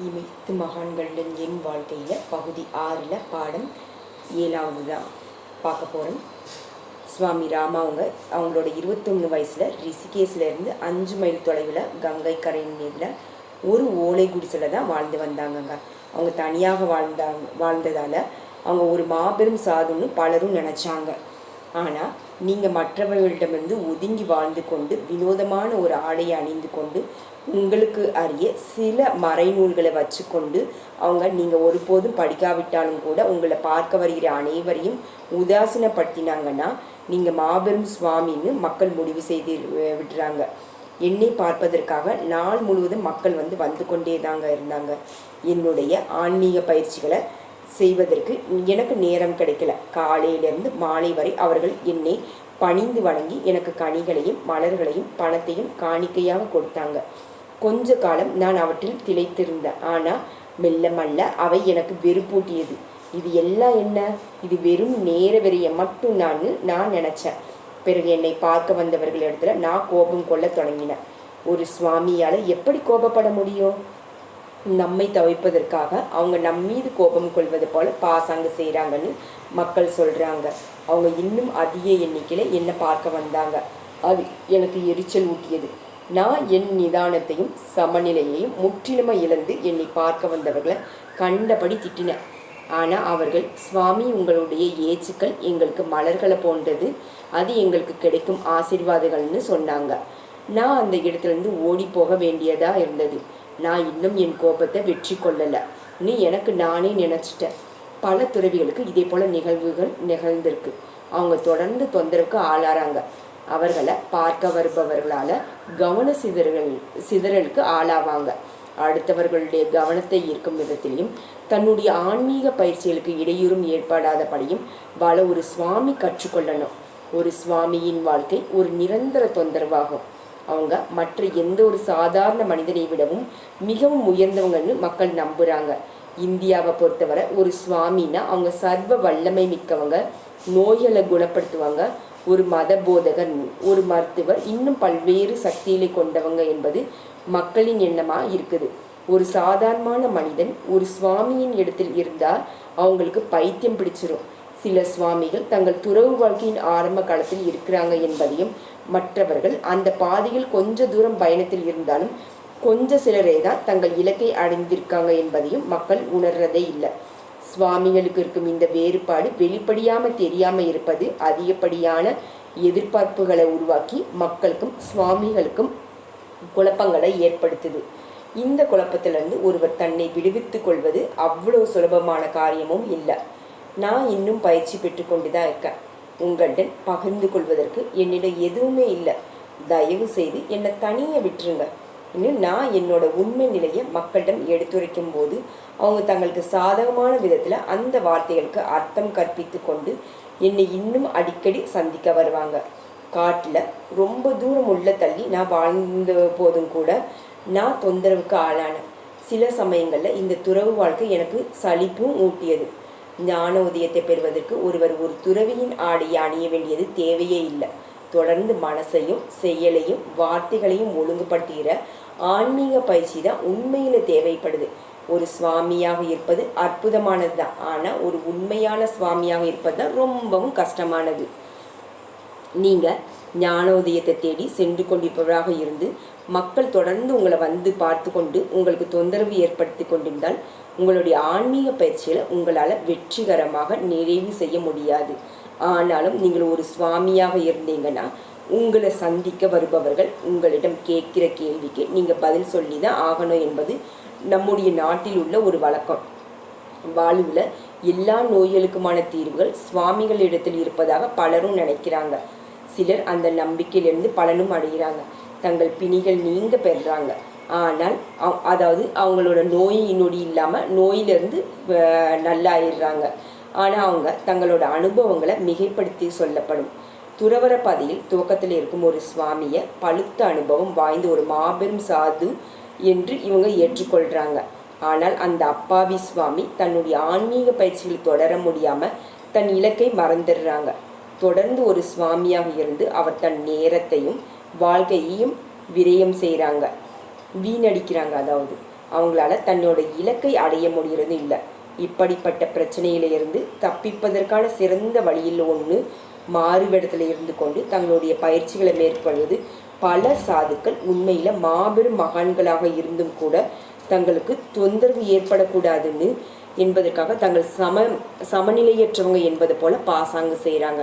இமைத்து மகான்களின் என் வாழ்க்கையில் பகுதி ஆறில் பாடம் ஏழாவது தான் பார்க்க போகிறோம் சுவாமி ராமா அவங்க அவங்களோட இருபத்தொன்று வயசில் ரிஷிகேஸ்லேருந்து அஞ்சு மைல் தொலைவில் கங்கை கரையின் ஒரு ஓலை குடிசையில் தான் வாழ்ந்து வந்தாங்கங்க. அவங்க தனியாக வாழ்ந்தாங்க வாழ்ந்ததால் அவங்க ஒரு மாபெரும் சாதுன்னு பலரும் நினச்சாங்க. ஆனால் நீங்கள் மற்றவர்களிடமிருந்து ஒதுங்கி வாழ்ந்து கொண்டு வினோதமான ஒரு ஆடையை அணிந்து கொண்டு உங்களுக்கு அறிய சில மறைநூல்களை வச்சுக்கொண்டு அவங்க நீங்கள் ஒருபோதும் படிக்காவிட்டாலும் கூட உங்களை பார்க்க வருகிற அனைவரையும் உதாசீனப்படுத்தினாங்கன்னா நீங்கள் மாபெரும் சுவாமின்னு மக்கள் முடிவு செய்து விடுறாங்க. என்னை பார்ப்பதற்காக நாள் முழுவதும் மக்கள் வந்து வந்து கொண்டே தாங்க இருந்தாங்க. என்னுடைய ஆன்மீக பயிற்சிகளை செய்வதற்கு எனக்கு நேரம் கிடைக்கல. காலையிலிருந்து மாலை வரை அவர்கள் என்னை பணிந்து வணங்கி எனக்கு கனிகளையும் மலர்களையும் பணத்தையும் காணிக்கையாக கொடுத்தாங்க. கொஞ்ச காலம் நான் அவற்றில் திளைத்திருந்தேன். ஆனால் மெல்ல மெல்ல அவை எனக்கு வெறுப்பூட்டியது. இது எல்லாம் என்ன? இது வெறும் நேர வெறிய மட்டும் நான் நான் நினச்சேன். பிறகு என்னை பார்க்க வந்தவர்களிடத்துல நான் கோபம் கொள்ள தொடங்கினேன். ஒரு சுவாமியால் எப்படி கோபப்பட முடியும்? நம்மை தவிப்பதற்காக அவங்க நம் மீது கோபம் கொள்வது போல பாசாங்க செய்கிறாங்கன்னு மக்கள் சொல்கிறாங்க அவங்க இன்னும் அதிக எண்ணிக்கையில் என்னை பார்க்க வந்தாங்க? அது எனக்கு எரிச்சல் ஊட்டியது. நான் என் நிதானத்தையும் சமநிலையையும் முற்றிலுமாக இழந்து என்னை பார்க்க வந்தவர்களை கண்டபடி திட்டினேன் ஆனால் அவர்கள் சுவாமி உங்களுடைய ஏச்சுக்கள் எங்களுக்கு மலர்களை போன்றது. அது எங்களுக்கு கிடைக்கும் ஆசீர்வாதங்கள்னு சொன்னாங்க. நான் அந்த இடத்துலேருந்து ஓடி போக வேண்டியதாக இருந்தது. நான் இன்னும் என் கோபத்தை வெற்றி கொள்ளலை. நீ எனக்கு நானே நினச்சிட்டேன் பல துறவிகளுக்கு இதே போல நிகழ்வுகள் நிகழ்ந்திருக்கு. அவங்க தொடர்ந்து தொந்தரவுக்கு ஆளாறாங்க. அவர்களை பார்க்க வருபவர்களால் கவன சிதறல் சிதறலுக்கு ஆளாவாங்க. அடுத்தவர்களுடைய கவனத்தை ஈர்க்கும் விதத்திலையும் தன்னுடைய ஆன்மீக பயிற்சிகளுக்கு இடையூறும் ஏற்படாதபடியும் பல ஒரு சுவாமி கற்றுக்கொள்ளணும். ஒரு சுவாமியின் வாழ்க்கை ஒரு நிரந்தர தொந்தரவாகும். அவங்க மற்ற எந்த ஒரு சாதாரண மனிதனை விடவும் மிகவும் உயர்ந்தவங்கன்னு மக்கள் நம்புகிறாங்க இந்தியாவை பொறுத்தவரை ஒரு சுவாமின்னா அவங்க சர்வ வல்லமை மிக்கவங்க நோய்களை குணப்படுத்துவாங்க. ஒரு மத போதகர் ஒரு மருத்துவர் இன்னும் பல்வேறு சக்திகளை கொண்டவங்க என்பது மக்களின் எண்ணமாக இருக்குது. ஒரு சாதாரணமான மனிதன் ஒரு சுவாமியின் இடத்தில் இருந்தால் அவங்களுக்கு பைத்தியம் பிடிச்சிரும். சில சுவாமிகள் தங்கள் துறவு வாழ்க்கையின் ஆரம்ப காலத்தில் இருக்கிறாங்க என்பதையும் மற்றவர்கள் அந்த பாதையில் கொஞ்ச தூரம் பயணத்தில் இருந்தாலும் கொஞ்ச சிலரே தான் தங்கள் இலக்கை அடைந்திருக்காங்க என்பதையும் மக்கள் உணர்றதே இல்லை. சுவாமிகளுக்கு இருக்கும் இந்த வேறுபாடு வெளிப்படியாமல் தெரியாம இருப்பது அதிகப்படியான எதிர்பார்ப்புகளை உருவாக்கி மக்களுக்கும் சுவாமிகளுக்கும் குழப்பங்களை ஏற்படுத்துது. இந்த குழப்பத்திலிருந்து ஒருவர் தன்னை விடுவித்துக் கொள்வது அவ்வளோ சுலபமான காரியமும் இல்லை. நான் இன்னும் பயிற்சி பெற்றுக்கொண்டு தான் இருக்கேன். உங்களுடன் பகிர்ந்து கொள்வதற்கு என்னிடம் எதுவுமே இல்லை. தயவு செய்து என்னை தனியே விட்டுருங்க. இன்னும் நான் என்னோட உண்மை நிலையை மக்களிடம் எடுத்துரைக்கும் போது அவங்க தங்களுக்கு சாதகமான விதத்தில் அந்த வார்த்தைகளுக்கு அர்த்தம் கற்பித்து கொண்டு என்னை இன்னும் அடிக்கடி சந்திக்க வருவாங்க. காட்டில் ரொம்ப தூரம் உள்ள தள்ளி நான் வாழ்ந்த போதும் கூட நான் தொந்தரவுக்கு ஆளானேன். சில சமயங்களில் இந்த துறவு வாழ்க்கை எனக்கு சலிப்பும் ஊட்டியது. ஞான உதயத்தை பெறுவதற்கு ஒருவர் ஒரு துறவியின் ஆடையை அணிய வேண்டியது தேவையே இல்லை. தொடர்ந்து மனசையும் செயலையும் வார்த்தைகளையும் ஒழுங்குபடுத்துகிற ஆன்மீக பயிற்சி தான் உண்மையில தேவைப்படுது. ஒரு சுவாமியாக இருப்பது அற்புதமானது தான். ஆனால் ஒரு உண்மையான சுவாமியாக இருப்பது தான் ரொம்பவும் கஷ்டமானது. நீங்கள் ஞானோதயத்தை தேடி சென்று கொண்டிருப்பவராக இருந்து மக்கள் தொடர்ந்து உங்களை வந்து பார்த்து கொண்டு உங்களுக்கு தொந்தரவு ஏற்படுத்தி கொண்டிருந்தால் உங்களுடைய ஆன்மீக பயிற்சியில் உங்களால் வெற்றிகரமாக நிறைவு செய்ய முடியாது. ஆனாலும் நீங்கள் ஒரு சுவாமியாக இருந்தீங்கன்னா உங்களை சந்திக்க வருபவர்கள் உங்களிடம் கேட்கிற கேள்விக்கு நீங்கள் பதில் சொல்லி தான் ஆகணும் என்பது நம்முடைய நாட்டில் உள்ள ஒரு வழக்கம். வாழ்வில் எல்லா நோய்களுக்குமான தீர்வுகள் சுவாமிகளிடத்தில் இருப்பதாக பலரும் நினைக்கிறாங்க. சிலர் அந்த நம்பிக்கையிலிருந்து பலனும் அடைகிறாங்க. தங்கள் பிணிகள் நீங்க பெறுறாங்க. ஆனால் அதாவது அவங்களோட நோய் நொடி இல்லாமல் நோயிலிருந்து நல்லாயிடுறாங்க. ஆனால் அவங்க தங்களோட அனுபவங்களை மிகைப்படுத்தி சொல்லப்படும். துறவர பாதையில் துவக்கத்தில் இருக்கும் ஒரு சுவாமியை பழுத்த அனுபவம் வாய்ந்த ஒரு மாபெரும் சாது என்று இவங்க ஏற்றுக்கொள்கிறாங்க ஆனால் அந்த அப்பாவி சுவாமி தன்னுடைய ஆன்மீக பயிற்சிகள் தொடர முடியாமல் தன் இலக்கை மறந்துடுறாங்க. தொடர்ந்து ஒரு சுவாமியாக இருந்து அவர் தன் நேரத்தையும் வாழ்க்கையையும் விரயம் செய்கிறாங்க வீணடிக்கிறாங்க. அதாவது அவங்களால தன்னோட இலக்கை அடைய முடிகிறது இல்லை. இப்படிப்பட்ட பிரச்சனையிலிருந்து தப்பிப்பதற்கான சிறந்த வழியில் ஒன்று மாறுவிடத்தில் இருந்து கொண்டு தங்களுடைய பயிற்சிகளை மேற்கொள்வது. பல சாதுக்கள் உண்மையில் மாபெரும் மகான்களாக இருந்தும் கூட தங்களுக்கு தொந்தரவு ஏற்படக்கூடாதுன்னு என்பதற்காக தங்கள் சம சமநிலையற்றவங்க என்பது போல பாசாங்கு செய்கிறாங்க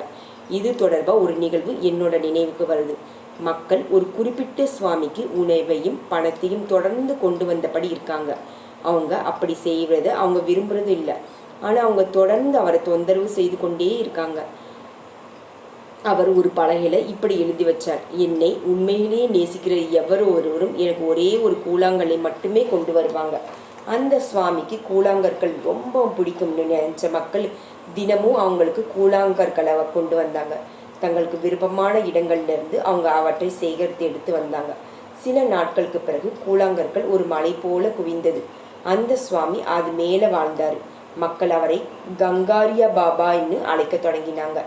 இது தொடர்பாக ஒரு நிகழ்வு என்னோட நினைவுக்கு வருது. மக்கள் ஒரு குறிப்பிட்ட சுவாமிக்கு உணவையும் பணத்தையும் தொடர்ந்து கொண்டு வந்தபடி இருக்காங்க. அவங்க அப்படி செய்வதை அவங்க விரும்புறதும் இல்லை. ஆனால் அவங்க தொடர்ந்து அவரை தொந்தரவு செய்து கொண்டே இருக்காங்க. அவர் ஒரு பலகையில இப்படி எழுதி வச்சார். என்னை உண்மையிலேயே நேசிக்கிற எவர் ஒருவரும் எனக்கு ஒரே ஒரு கூழாங்கல்லை மட்டுமே கொண்டு வருவாங்க. அந்த சுவாமிக்கு கூழாங்கற்கள் ரொம்ப பிடிக்கும்னு நினைச்ச மக்கள் தினமும் அவங்களுக்கு கூழாங்கற்களை கொண்டு வந்தாங்க. தங்களுக்கு விருப்பமான இடங்கள்லேருந்து அவங்க அவற்றை சேகரித்து எடுத்து வந்தாங்க. சில நாட்களுக்கு பிறகு கூழாங்கற்கள் ஒரு மலை போல குவிந்தது. அந்த சுவாமி அது மேலே வாழ்ந்தார். மக்கள் அவரை கங்காரியா பாபான்னு அழைக்க தொடங்கினாங்க.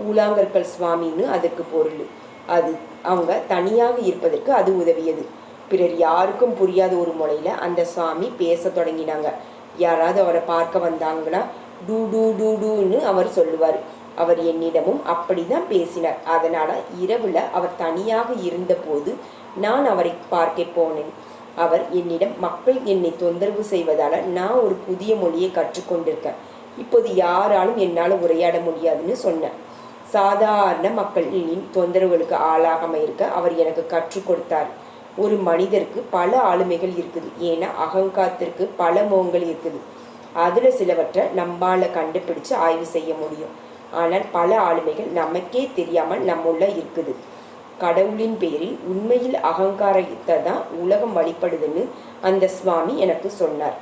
கூழாங்கற்கள் சுவாமின்னு அதுக்கு பொருள். அது அவங்க தனியாக இருப்பதற்கு அது உதவியது. பிறர் யாருக்கும் புரியாத ஒரு முறையில் அந்த சுவாமி பேச தொடங்கினாங்க. யாராவது அவரை பார்க்க வந்தாங்கன்னா டூ டூ டூ டூன்னு அவர் சொல்லுவார். அவர் என்னிடமும் அப்படிதான் பேசினார். அதனால இரவுல அவர் தனியாக இருந்தபோது நான் அவரை பார்க்க போனேன். அவர் என்னிடம் மக்கள் என்னை தொந்தரவு செய்வதால நான் ஒரு புதிய மொழியை கற்றுக்கொண்டிருக்கேன் இப்போது யாராலும் என்னால் உரையாட முடியாதுன்னு சொன்னேன் சாதாரண மக்களின் தொந்தரவுகளுக்கு ஆளாகாம இருக்க அவர் எனக்கு கற்றுக் கொடுத்தார். ஒரு மனிதருக்கு பல ஆளுமைகள் இருக்குது. ஏன்னா அகங்காரத்திற்கு பல முகங்கள் இருக்குது. அதில் சிலவற்றை நம்மால் கண்டுபிடிச்சு ஆய்வு செய்ய முடியும். ஆனால் பல ஆளுமைகள் நமக்கே தெரியாமல் நம்முள்ள இருக்குது. கடவுளின் பேரில் உண்மையில் அகங்காரத்தை தான் உலகம் வழிபடுதுன்னு அந்த சுவாமி எனக்கு சொன்னார்.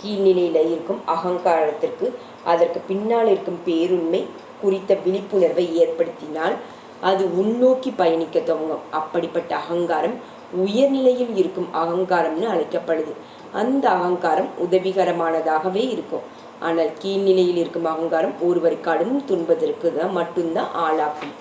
கீழ்நிலையில் இருக்கும் அகங்காரத்திற்கு அதற்கு பின்னால் இருக்கும் பேருண்மை குறித்த விழிப்புணர்வை ஏற்படுத்தினால் அது உள்நோக்கி பயணிக்க துவங்கும். அப்படிப்பட்ட அகங்காரம் உயர்நிலையில் இருக்கும் அகங்காரம்னு அழைக்கப்படுது. அந்த அகங்காரம் உதவிகரமானதாகவே இருக்கும். ஆனால் கீழ்நிலையில் இருக்கும் அகங்காரம் ஒருவரை கடும் துன்பத்திற்கு தான் மட்டும்தான் ஆளாக்கும்.